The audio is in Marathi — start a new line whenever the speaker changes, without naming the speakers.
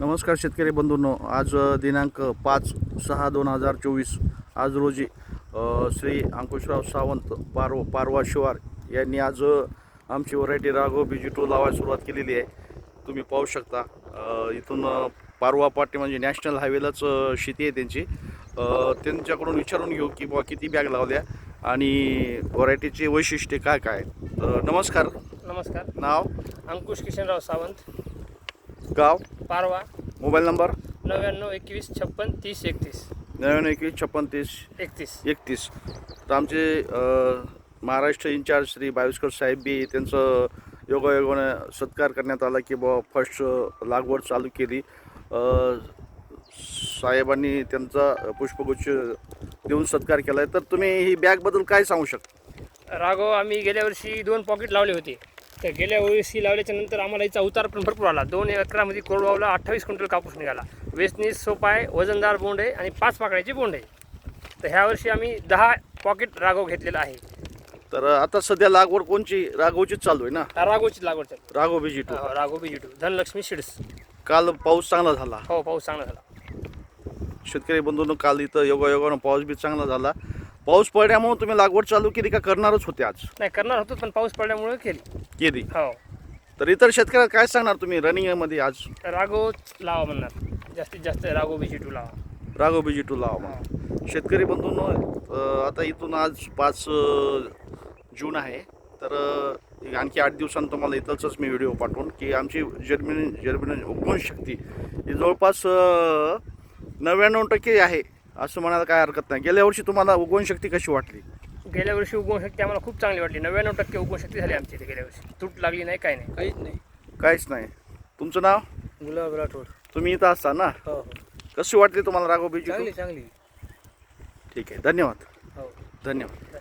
नमस्कार शेतकरी बंधूंनो. आज दिनांक पाच सहा दोन हजार चोवीस आज रोजी श्री अंकुशराव सावंत पारव पारवा शिवार यांनी आज आमची व्हरायटी राघव बीजी टू लावायला सुरुवात केलेली आहे. तुम्ही पाहू शकता इथून पारवा पाटी म्हणजे नॅशनल हायवेलाच शेती आहे त्यांची. त्यांच्याकडून विचारून घेऊ की बुवा किती बॅग लावल्या आणि व्हरायटीचे वैशिष्ट्ये काय काय. तर नमस्कार.
नमस्कार.
नाव?
अंकुश किशनराव सावंत.
गाव?
पारवा.
Mobile number?
नव्याण्णव एकवीस छप्पन तीस एकतीस.
नव्याण्णव एकवीस छप्पन तीस
एकतीस.
एकतीस. तर आमचे महाराष्ट्र इंचार्ज श्री बाविस्कर साहेब बी त्यांचं योगायोगाने सत्कार करण्यात आला की बुवा फर्स्ट लागवड चालू केली. साहेबांनी त्यांचा पुष्पगुच्छ देऊन सत्कार केला आहे तर तुम्ही ही बॅगबद्दल काय सांगू शकता?
राघव आम्ही गेल्या वर्षी दोन पॉकेट लावले होते. तर गेल्या वर्षी लावल्याच्या नंतर आम्हाला याचा उतार पण भरपूर आला. दोन एकरामध्ये कोरडवावला अठ्ठावीस क्विंटल कापूस निघाला. वेचनीस सोपा आहे वजनदार बोंड आहे आणि पाच पाकळ्याची बोंड. आहे तर ह्या वर्षी आम्ही दहा पॉकेट राघव घेतलेला आहे.
तर आता सध्या लागवड कोणची? राघवचीच चालू आहे ना?
राघवचीच लागवड चालू
राघव बीजी टू
हो, Raghav B two Dhanlakshmi seeds.
काल पाऊस चांगला झाला.
हो पाऊस चांगला झाला.
शेतकरी बंधूंनो काल इथं योगायोगानं पाऊस बी चांगला झाला. पाऊस पडल्यामुळे तुम्ही लागवड चालू केली का? करणारच होते आज.
नाही करणार होतो पण पाऊस पडल्यामुळे केली.
केली
हो.
तर इतर शेतकऱ्याला काय सांगणार तुम्ही रनिंगमध्ये आज?
राघव लावा म्हणणार. जास्तीत जास्त राघव बी टू लावा.
राघव बीजी टू लावा म्हणून. शेतकरी बंधूंनो अं, आता इथून आज पाच अं, जून आहे. तर अं, आणखी आठ दिवसांत तुम्हाला इथंच मी व्हिडिओ पाठवून की आमची जर्मिन जर्मिन उगवण शक्ती ही जवळपास नव्याण्णव टक्के आहे. असं म्हणायला काय हरकत नाही. गेल्या वर्षी तुम्हाला उगवण शक्ती कशी वाटली?
गेल्या वर्षी उगवण शक्ती आम्हाला खूप चांगली वाटली. नव्याण्णव टक्के उगवण शक्ती झाली आमची इथे गेल्या वर्षी. तूट लागली नाही काय नाही.
काहीच नाही.
काहीच नाही. तुमचं नाव?
गुलाब राठोड.
तुम्ही इथं असता ना?
हो हो.
कशी वाटली तुम्हाला राघव बीजी
चांगली चांगली.
ठीक आहे. धन्यवाद.
हो.
धन्यवाद.